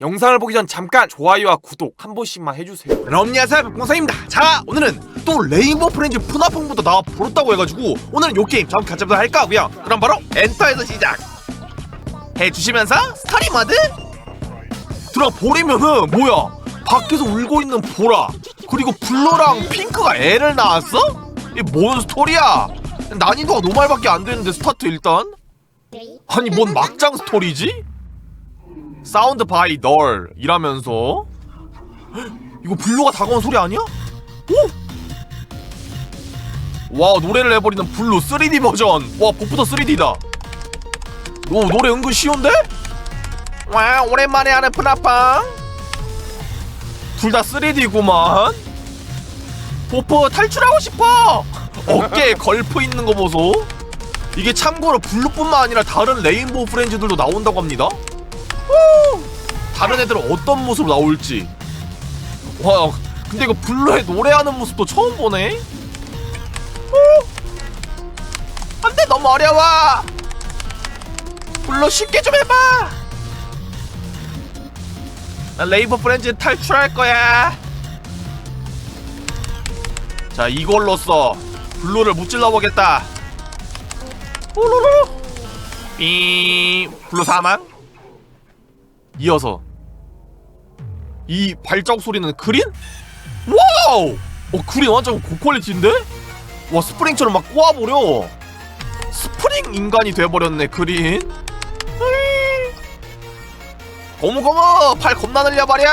영상을 보기 전 잠깐 좋아요와 구독 한 번씩만 해주세요. 여러분 안녕하세요 백봉사입니다. 자 오늘은 또 레인보우 프렌즈 푸나풍부터 나와 부르다고 해가지고 오늘은 요 게임 좀 같이 한번 할까 하고요. 그럼 바로 엔터에서 시작! 해주시면서 스토리 모드! 들어가 버리면은 뭐야? 밖에서 울고 있는 보라 그리고 블루랑 핑크가 애를 낳았어? 이게 뭔 스토리야? 난이도가 노말밖에 안 되는데 스타트 일단? 아니 뭔 막장 스토리지? 사운드 바이 널 이라면서? 이거 블루가 다가온 소리 아니야? 오! 와 노래를 해버리는 블루 3D 버전. 와 복부터 3D다. 오 노래 은근 쉬운데? 와 오랜만에 하는 푸나빵 둘다 3D구만. 포포 탈출하고 싶어! 어깨에 걸프 있는 거 보소. 이게 참고로 블루뿐만 아니라 다른 레인보우 프렌즈들도 나온다고 합니다 오! 다른 애들은 어떤 모습으로 나올지. 와 근데 이거 블루의 노래하는 모습도 처음 보네? 오! 안돼 너무 어려워! 블루 쉽게 좀 해봐! 난 레이버 프렌즈 탈출할 거야. 자 이걸로써. 블루를 무찔러 보겠다. 삐. 블루 사망 이어서 이 발자국 소리는 그린? 와우! 어 그린 완전 고퀄리티인데? 와 스프링처럼 막 꼬아버려 스프링 인간이 돼버렸네 그린. 고무고무 팔 겁나 늘려버려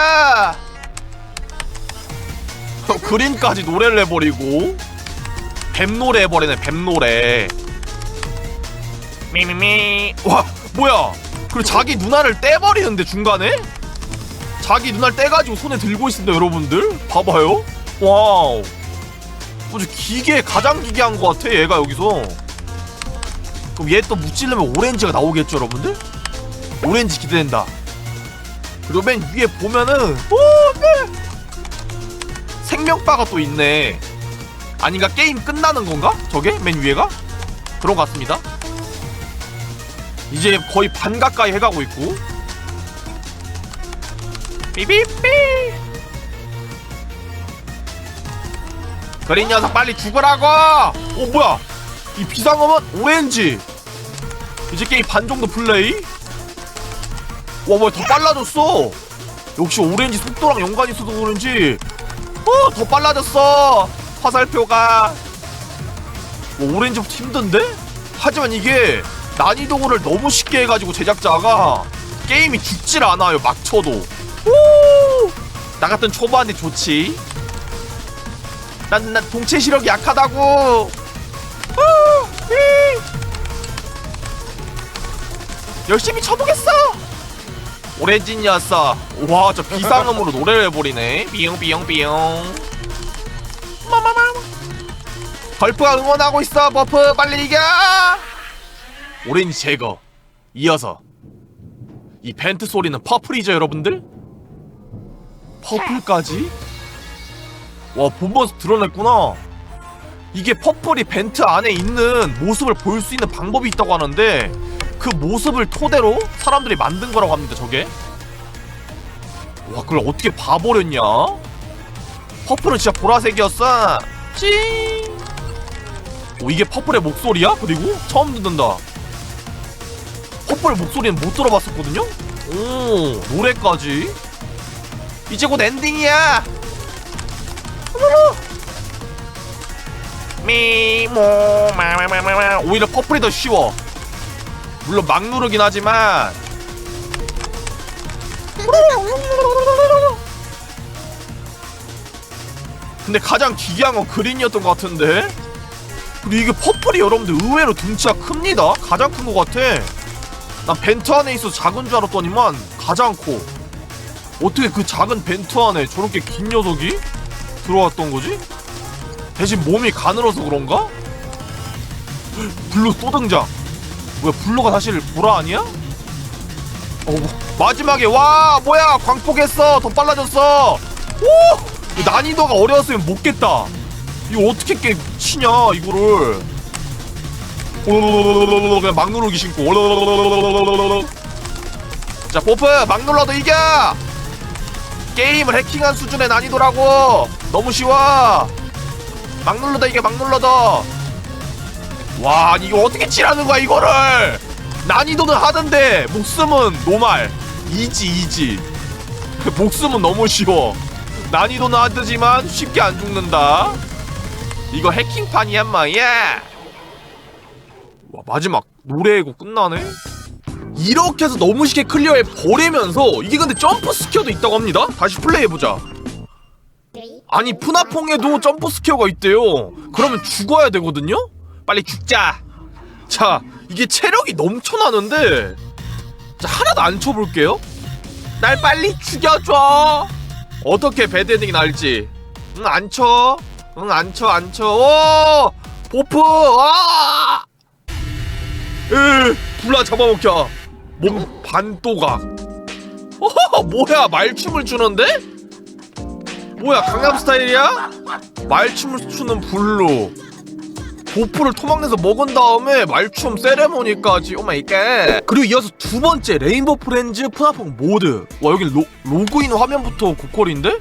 어, 그린까지 노래를 해버리고 뱀 노래 해버리네 뱀 노래 미미미 와 뭐야 그리고 자기 누나를 떼버리는데 중간에? 자기 누나를 떼가지고 손에 들고 있습니다 여러분들 봐봐요 와우 아주 기계 가장 기계한 것 같아 얘가 여기서 그럼 얘또 무찌르면 오렌지가 나오겠죠 여러분들? 오렌지 기대된다 그리고 맨 위에 보면은 오 네. 생명바가 또 있네 아닌가 게임 끝나는 건가? 저게? 맨 위에가? 그런 것 같습니다 이제 거의 반 가까이 해가고 있고. 삐삐삐! 그린 녀석 빨리 죽으라고! 어 뭐야? 이 비상음은 오렌지! 이제 게임 반 정도 플레이? 와 뭐야 더 빨라졌어! 역시 오렌지 속도랑 연관이 있어서 그런지. 어 더 빨라졌어! 화살표가. 와, 오렌지부터 힘든데? 하지만 이게 난이도를 너무 쉽게 해가지고 제작자가 게임이 죽질 않아요 막 쳐도. 오! 나 같은 초보한테 좋지. 난, 난 동체 시력이 약하다고. 오! 이! 열심히 쳐보겠어! 오렌지 녀석. 와저 비상음으로 노래를 해버리네. 삐용삐용삐용. 마마마. 걸프가 응원하고 있어 버프. 빨리 이겨 오렌지 제거. 이어서 이 벤트 소리는 퍼플이죠 여러분들? 퍼플까지? 와 본번스 드러냈구나. 이게 퍼플이 벤트 안에 있는 모습을 보일 수 있는 방법이 있다고 하는데 그 모습을 토대로 사람들이 만든 거라고 합니다 저게. 와 그걸 어떻게 봐버렸냐? 퍼플은 진짜 보라색이었어. 찡! 오, 이게 퍼플의 목소리야? 그리고? 처음 듣는다 퍼플 목소리는 못 들어봤었거든요? 오 노래까지? 이제 곧 엔딩이야! 미모 마마마마 오히려 퍼플이 더 쉬워. 물론 막 누르긴 하지만. 근데 가장 기괴한 건 그린이었던 것 같은데? 그리고 이게 퍼플이 여러분들 의외로 등치가 큽니다. 가장 큰 것 같아 난 벤트 안에 있어 작은 줄 알았더니만 가장 커. 어떻게 그 작은 벤트 안에 저렇게 긴 녀석이 들어왔던 거지? 대신 몸이 가늘어서 그런가? 블루 또 등장. 뭐야 블루가 사실 보라 아니야? 어, 마지막에 와 뭐야 광폭했어. 더 빨라졌어. 오! 난이도가 어려웠으면 못 깼다. 이거 어떻게 깨 치냐 이거를 그냥 막 누르기 신고 자 보프 막 눌러도 이겨 게임을 해킹한 수준의 난이도라고 너무 쉬워 막 눌러도 이겨 막 눌러도 와 이거 어떻게 칠하는 거야 이거를 난이도는 하던데 목숨은 노말 이지 이지 목숨은 너무 쉬워 난이도는 하드지만 쉽게 안 죽는다 이거 해킹판이야 마야 와 마지막 노래고 끝나네? 이렇게 해서 너무 쉽게 클리어해 버리면서 이게 근데 점프 스퀘어도 있다고 합니다? 다시 플레이해보자. 아니 푸나퐁에도 점프 스퀘어가 있대요. 그러면 죽어야 되거든요? 빨리 죽자. 자 이게 체력이 넘쳐나는데. 자 하나도 안 쳐볼게요. 날 빨리 죽여줘. 어떻게 배드엔딩이 날지. 응 안쳐. 응 안쳐 안쳐. 오! 보프! 아 으 불라 잡아먹혀. 몸 반또각 어허 뭐야 말춤을 추는데? 뭐야 강남 스타일이야? 말춤을 추는 블루. 보프를 토막내서 먹은 다음에 말춤 세레모니까지 오마이갓 그리고 이어서 두 번째 레인보우 프렌즈 푸나퐁 모드. 와 여기 로, 로그인 화면부터 고퀄인데?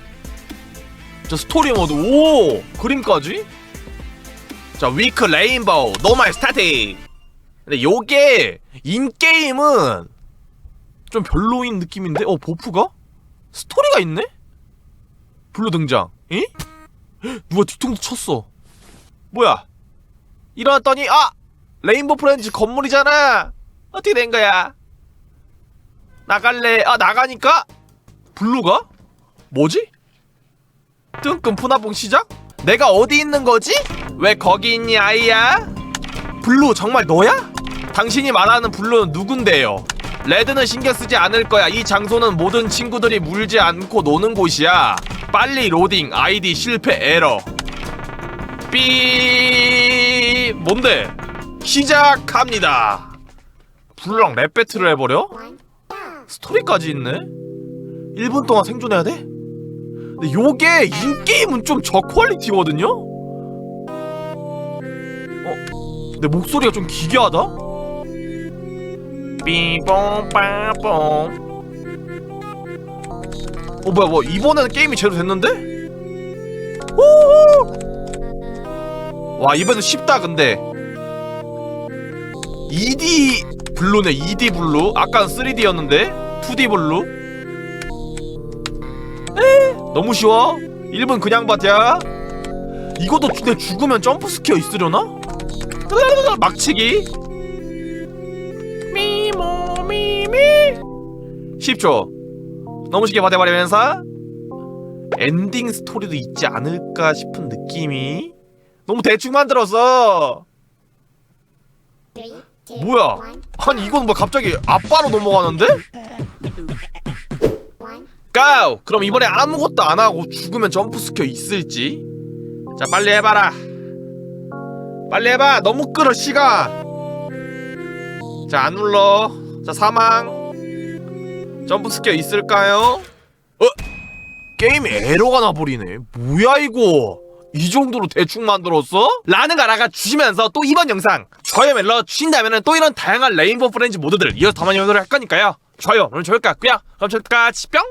자 스토리 모드 오! 그림까지? 자 위크 레인보우 노말 스타팅 근데 요게 인게임은 좀 별로인 느낌인데? 어 보프가? 스토리가 있네? 블루 등장. 에? 누가 뒤통수 쳤어. 뭐야? 일어났더니 아! 레인보우 프렌즈 건물이잖아! 어떻게 된 거야? 나갈래. 아 나가니까? 블루가? 뭐지? 뜬금 푸나봉 시작 내가 어디 있는 거지? 왜 거기 있니 아이야? 블루 정말 너야 당신이 말하는 블루는 누군데요 레드는 신경 쓰지 않을 거야 이 장소는 모든 친구들이 물지 않고 노는 곳이야 빨리 로딩 아이디 실패 에러 삐 뭔데 시작합니다 블루랑 랩 배틀을 해버려? 스토리까지 있네 1분 동안 생존해야 돼? 근데 요게 인게임은 좀 저퀄리티거든요? 어? 근데 목소리가 좀 기괴하다? 삐뽕 빠뽕. 어 뭐야 뭐 이번에는 게임이 제대로 됐는데? 오! 와 이번엔 쉽다 근데. 2D 블루네 2D 블루. 아까는 3D였는데? 2D 블루. 에? 너무 쉬워? 1분 그냥 버텨 이것도 근데 죽으면 점프 스퀘어 있으려나? 막치기 미모미미 10초. 너무 쉽게 버텨버리면서 엔딩 스토리도 있지 않을까 싶은 느낌이 너무 대충 만들었어. 뭐야? 아니 이건 뭐 갑자기 아빠로 넘어가는데? 고! 그럼 이번에 아무것도 안 하고 죽으면 점프 스퀘어 있을지? 자 빨리 해봐라. 빨리 해봐. 너무 끌어 시간 자 안 눌러 자 사망 점프 스퀘어 있을까요? 어? 게임에 에러가 나버리네 뭐야 이거 이 정도로 대충 만들었어? 라는 가라가 주시면서 또 이번 영상 좋아요 눌러 주신다면 또 이런 다양한 레인보우 프렌즈 모드들 이어서 영상을 할 거니까요 좋아요 오늘 좋을 것 같고요 그럼 저기까지 뿅